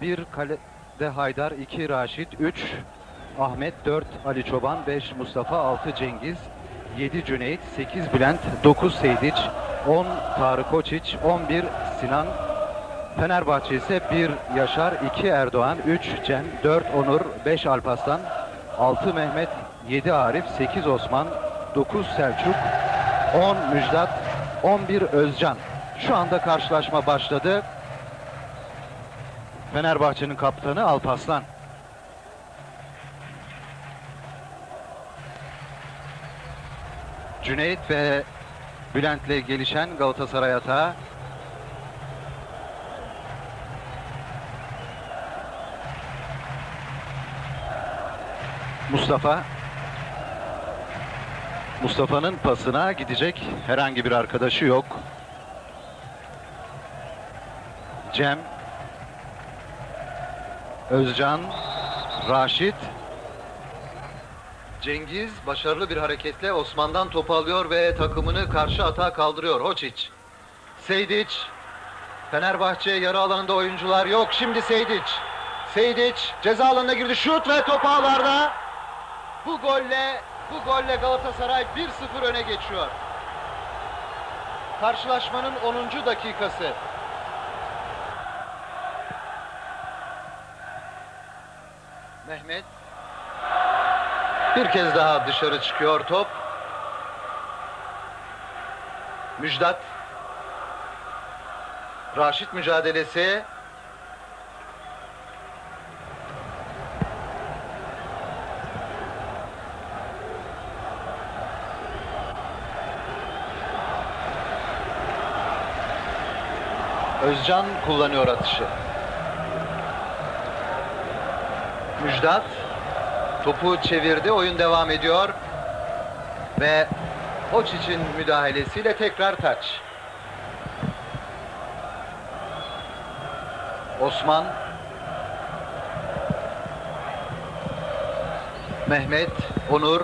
1 kalede Haydar, 2 Raşit, 3 Ahmet, 4 Ali Çoban, 5 Mustafa, 6 Cengiz, 7 Cüneyt, 8 Bülent, 9 Seydiç, 10 Tarık Koçiç, 11 Sinan, Fenerbahçe ise 1 Yaşar, 2 Erdoğan, 3 Cem, 4 Onur, 5 Alpaslan, 6 Mehmet, 7 Arif, 8 Osman, 9 Selçuk, 10 Müjdat, 11 Özcan. Şu anda karşılaşma başladı. Fenerbahçe'nin kaptanı Alpaslan. Cüneyt ve Bülent'le gelişen Galatasaray atağı. Mustafa Mustafa'nın pasına gidecek herhangi bir arkadaşı yok. Cem Özcan Raşit Cengiz başarılı bir hareketle Osman'dan topu alıyor ve takımını karşı atağa kaldırıyor. Hoçiç. Seydiç. Fenerbahçe yarı alanında oyuncular yok. Şimdi Seydiç. Seydiç ceza alanına girdi. Şut ve top ağlarda. Bu golle bu golle Galatasaray 1-0 öne geçiyor. Karşılaşmanın 10. dakikası. Mehmet bir kez daha dışarı çıkıyor top. Müjdat. Raşit mücadelesi. Özcan kullanıyor atışı. Müjdat topu çevirdi. Oyun devam ediyor. Ve Hoçiç'in müdahalesiyle tekrar taç. Osman Mehmet Onur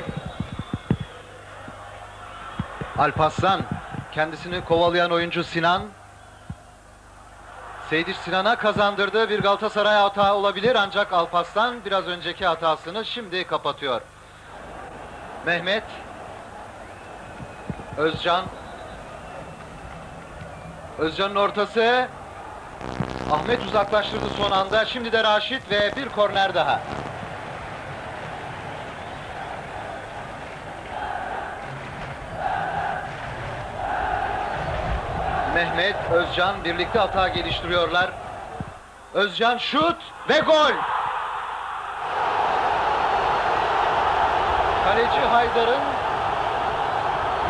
Alpaslan kendisini kovalayan oyuncu Sinan Seydiş Sinan'a kazandırdığı bir Galatasaray hata olabilir ancak Alpaslan biraz önceki hatasını şimdi kapatıyor. Mehmet Özcan Özcan'ın ortası Ahmet uzaklaştırdı son anda. Şimdi de Raşit ve bir korner daha. Mehmet, Özcan birlikte hata geliştiriyorlar. Özcan şut ve gol. Kaleci Haydar'ın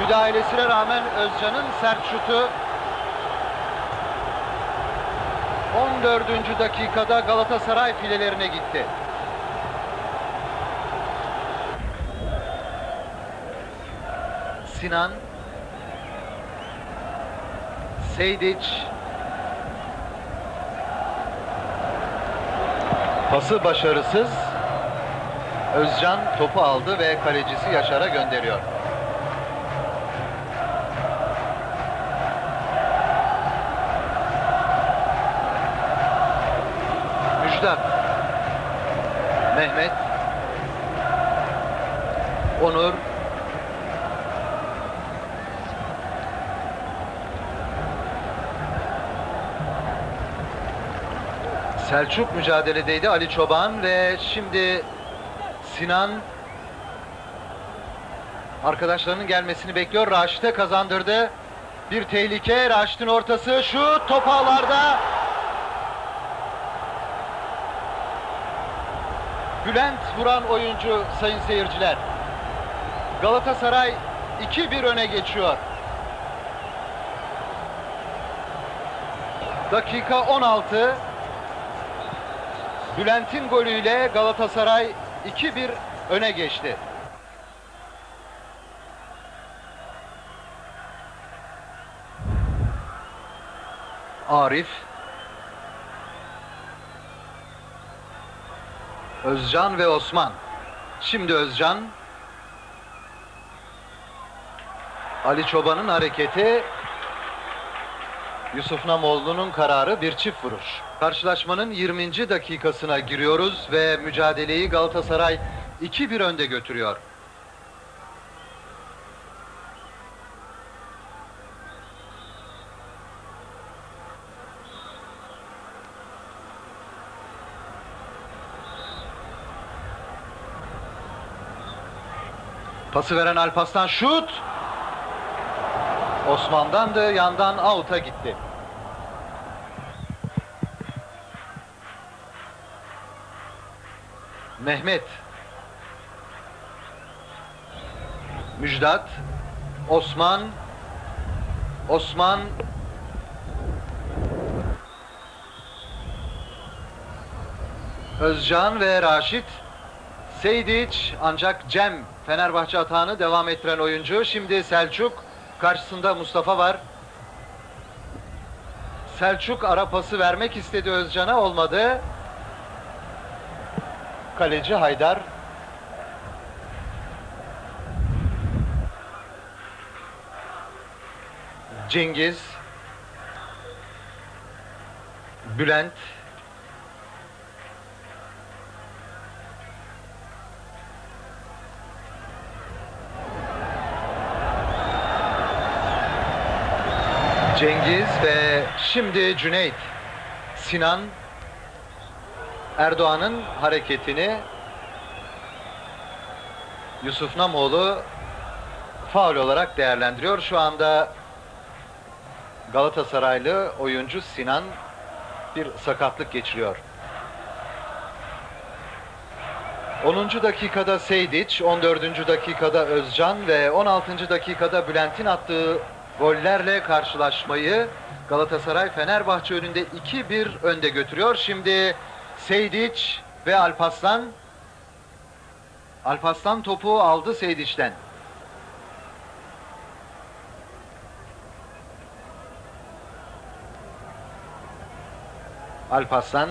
müdahalesine rağmen Özcan'ın sert şutu 14. dakikada Galatasaray filelerine gitti. Sinan Seydiç Pası başarısız. Özcan topu aldı ve kalecisi Yaşar'a gönderiyor. Selçuk mücadeledeydi Ali Çoban ve şimdi Sinan arkadaşlarının gelmesini bekliyor. Raşit'e kazandırdı. Bir tehlike. Raşit'in ortası. Şu top ağlarda. Bülent vuran oyuncu sayın seyirciler. Galatasaray 2-1 öne geçiyor. Dakika 16. Bülent'in golüyle Galatasaray 2-1 öne geçti. Arif Özcan ve Osman. Şimdi Özcan Ali Çoban'ın hareketi Yusuf Namoğlu'nun kararı bir çift vuruş. Karşılaşmanın 20. dakikasına giriyoruz ve mücadeleyi Galatasaray 2-1 önde götürüyor. Pası veren Alpaslan şut. Osman'dandı yandan out'a gitti. Mehmet. Müjdat. Osman. Osman. Özcan ve Raşit. Seydiç ancak Cem Fenerbahçe atağını devam ettiren oyuncu. Şimdi Selçuk karşısında Mustafa var. Selçuk ara pası vermek istedi Özcan'a olmadı. Kaleci Haydar. Cengiz. Bülent. Cengiz ve şimdi Cüneyt. Sinan Erdoğan'ın hareketini Yusuf Namoğlu faul olarak değerlendiriyor. Şu anda Galatasaraylı oyuncu Sinan bir sakatlık geçiriyor. 10. dakikada Seydiç, 14. dakikada Özcan ve 16. dakikada Bülent'in attığı gollerle karşılaşmayı Galatasaray Fenerbahçe önünde 2-1 önde götürüyor. Şimdi Seydiç ve Alpaslan. Alpaslan topu aldı Seydiç'ten. Alpaslan.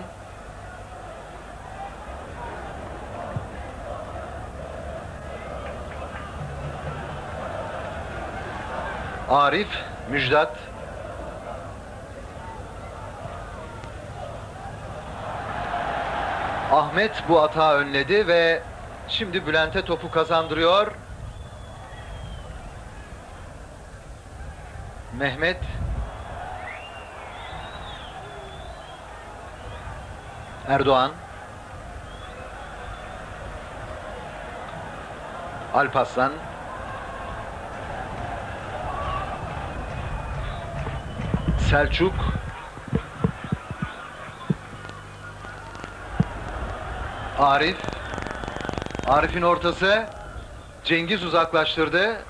Arif, Müjdat Ahmet bu hata önledi ve şimdi Bülent'e topu kazandırıyor. Mehmet. Erdoğan. Alpaslan Selçuk Arif Arif'in ortası Cengiz uzaklaştırdı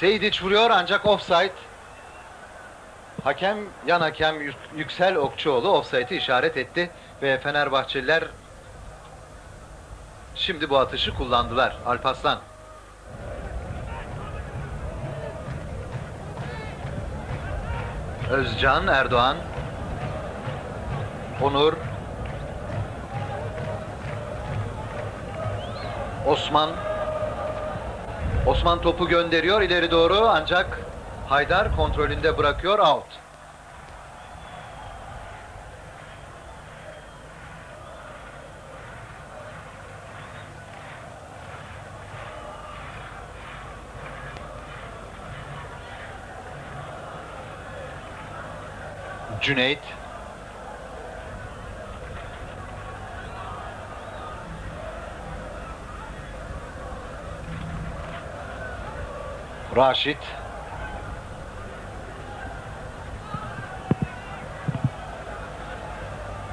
Seydiç vuruyor ancak offside Hakem yan hakem Yük- Yüksel Okçuoğlu offside'i işaret etti ve Fenerbahçeliler şimdi bu atışı kullandılar. Alpaslan. Özcan Erdoğan. Onur. Osman. Osman topu gönderiyor ileri doğru ancak Haydar kontrolünde bırakıyor out. Cüneyt. Raşit.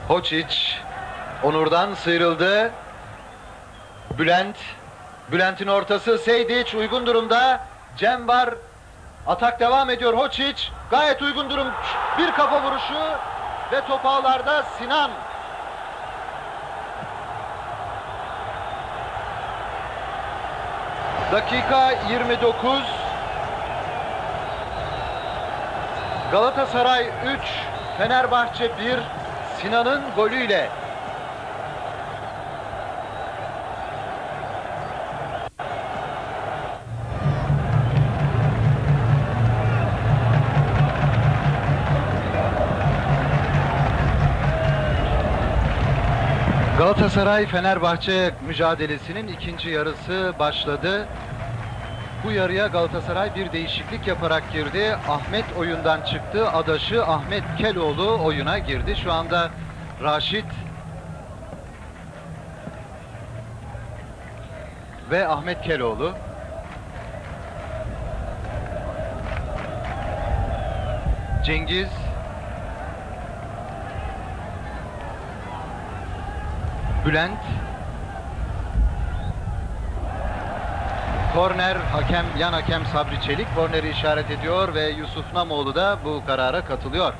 Hoçiç. Onur'dan sıyrıldı. Bülent. Bülent'in ortası Seydiç uygun durumda. Cem var. Atak devam ediyor Hoçiç. Gayet uygun durum. Bir kafa vuruşu ve top ağlarda Sinan. Dakika 29. Galatasaray 3, Fenerbahçe 1. Sinan'ın golüyle Galatasaray Fenerbahçe mücadelesinin ikinci yarısı başladı. Bu yarıya Galatasaray bir değişiklik yaparak girdi. Ahmet oyundan çıktı. Adaşı Ahmet Keloğlu oyuna girdi. Şu anda Raşit ve Ahmet Keloğlu. Cengiz Bülent Korner hakem yan hakem Sabri Çelik korneri işaret ediyor ve Yusuf Namoğlu da bu karara katılıyor.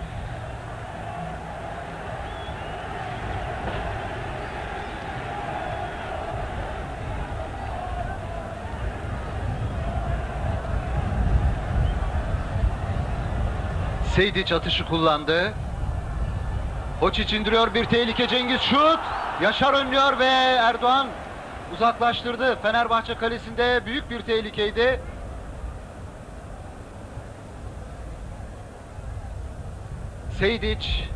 Seydiç atışı kullandı. Hoçiç indiriyor bir tehlike Cengiz şut. Yaşar önlüyor ve Erdoğan uzaklaştırdı. Fenerbahçe kalesinde büyük bir tehlikeydi. Seydiç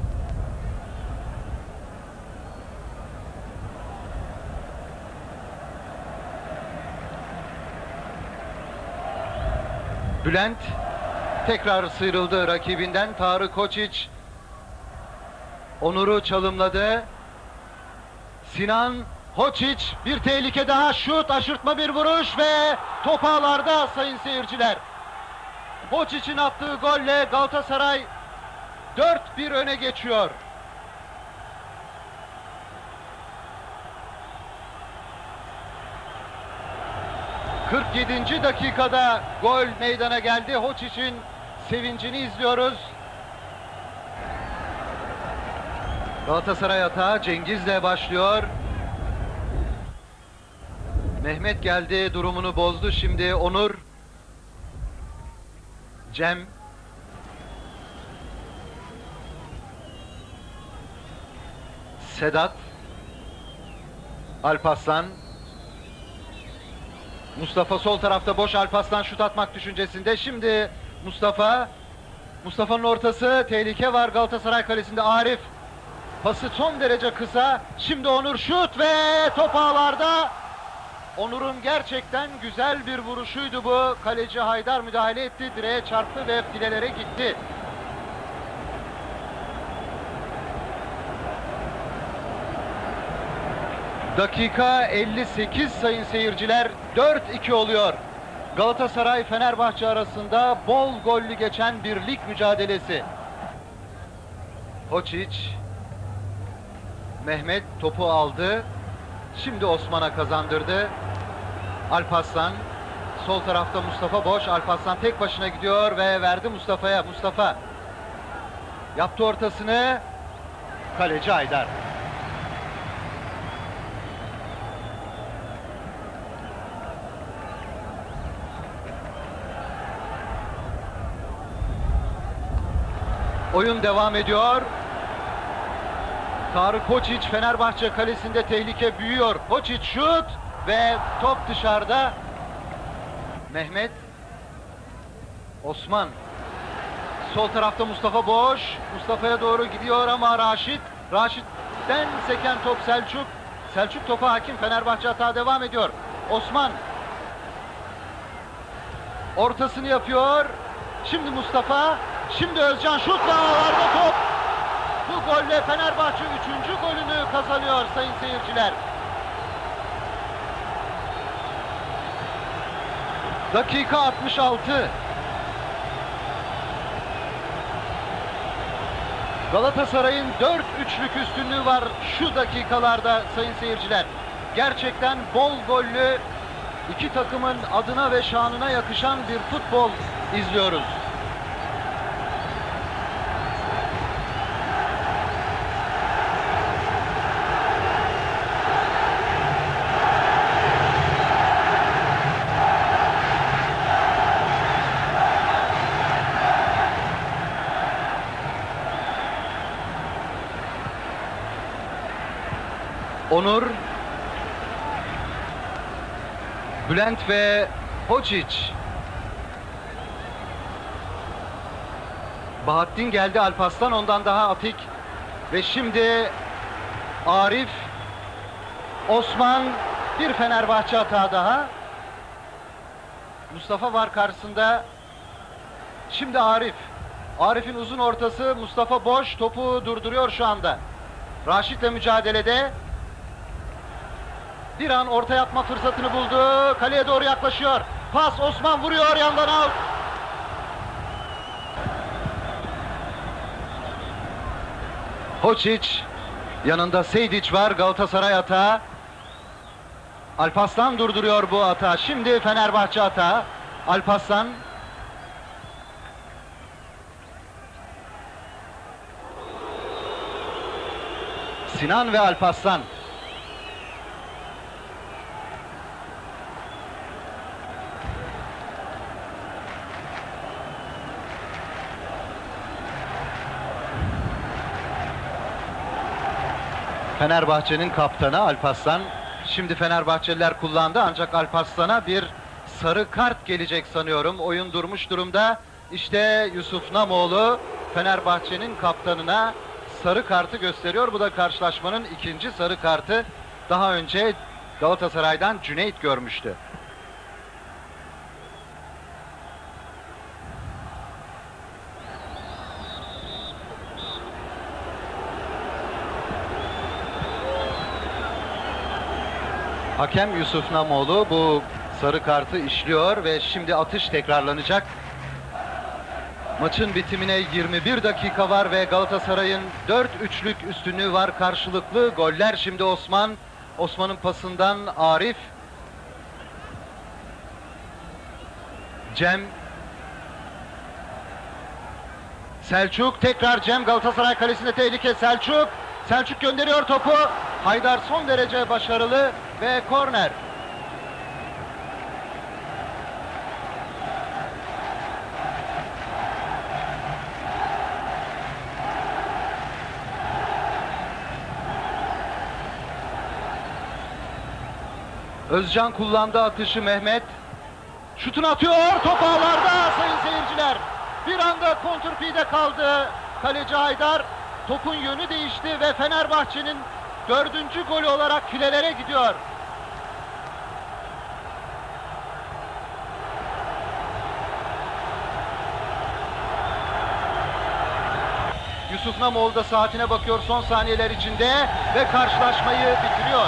Bülent tekrar sıyrıldı rakibinden. Tarık Koçiç Onur'u çalımladı. Sinan Hoçiç bir tehlike daha şut aşırtma bir vuruş ve top ağlarda sayın seyirciler. Hoçiç'in attığı golle Galatasaray 4-1 öne geçiyor. ...47. dakikada gol meydana geldi. Hoçiç'in sevincini izliyoruz. Galatasaray atağı Cengiz'le başlıyor. Mehmet geldi, durumunu bozdu. Şimdi Onur. Cem. Sedat. Alpaslan. Mustafa sol tarafta boş Alpaslan şut atmak düşüncesinde. Şimdi Mustafa. Mustafa'nın ortası. Tehlike var Galatasaray kalesinde. Arif. Pası son derece kısa. Şimdi Onur şut ve top ağlarda. Onur'un gerçekten güzel bir vuruşuydu bu. Kaleci Haydar müdahale etti. Direğe çarptı ve filelere gitti. Dakika 58 sayın seyirciler. 4-2 oluyor. Galatasaray Fenerbahçe arasında bol gollü geçen bir lig mücadelesi. Hoçiç Mehmet topu aldı. Şimdi Osman'a kazandırdı. Alpaslan. Sol tarafta Mustafa boş. Alpaslan tek başına gidiyor ve verdi Mustafa'ya. Mustafa yaptı ortasını. Kaleci Aydar. Oyun devam ediyor. Tarık Koçiç Fenerbahçe kalesinde tehlike büyüyor. Koçiç şut ve top dışarıda. Mehmet Osman sol tarafta Mustafa boş. Mustafa'ya doğru gidiyor ama Raşit Raşit'ten seken top Selçuk. Selçuk topa hakim. Fenerbahçe hata devam ediyor. Osman ortasını yapıyor. Şimdi Mustafa, şimdi Özcan şut ve ağlarda top. Bu golle Fenerbahçe 3. golünü kazanıyor sayın seyirciler. Dakika 66. Galatasaray'ın 4-3'lük üstünlüğü var şu dakikalarda sayın seyirciler. Gerçekten bol gollü iki takımın adına ve şanına yakışan bir futbol izliyoruz. Onur, Bülent ve Hoçiç. Bahattin geldi Alpaslan ondan daha atik. Ve şimdi Arif Osman bir Fenerbahçe hata daha. Mustafa var karşısında. Şimdi Arif. Arif'in uzun ortası Mustafa boş topu durduruyor şu anda. Raşit'le mücadelede. Bir an orta yapma fırsatını buldu. Kaleye doğru yaklaşıyor. Pas Osman vuruyor yandan out. Hoçic yanında Seydic var Galatasaray atağı. Alpaslan durduruyor bu atağı. Şimdi Fenerbahçe atağı. Alpaslan Sinan ve Alpaslan. Fenerbahçe'nin kaptanı Alpaslan. Şimdi Fenerbahçeliler kullandı ancak Alpaslan'a bir sarı kart gelecek sanıyorum. Oyun durmuş durumda. İşte Yusuf Namoğlu Fenerbahçe'nin kaptanına sarı kartı gösteriyor. Bu da karşılaşmanın ikinci sarı kartı. Daha önce Galatasaray'dan Cüneyt görmüştü. Hakem Yusuf Namoğlu bu sarı kartı işliyor ve şimdi atış tekrarlanacak. Maçın bitimine 21 dakika var ve Galatasaray'ın 4-3'lük üstünlüğü var. Karşılıklı goller şimdi Osman. Osman'ın pasından Arif. Cem. Selçuk tekrar Cem Galatasaray kalesinde tehlike Selçuk. Selçuk gönderiyor topu. Haydar son derece başarılı ve korner. Özcan kullandı atışı Mehmet. Şutunu atıyor. Top ağlarda sayın seyirciler. Bir anda kontrpide kaldı. Kaleci Haydar. Topun yönü değişti ve Fenerbahçe'nin dördüncü golü olarak filelere gidiyor. Yusuf Namoğlu da saatine bakıyor son saniyeler içinde ve karşılaşmayı bitiriyor.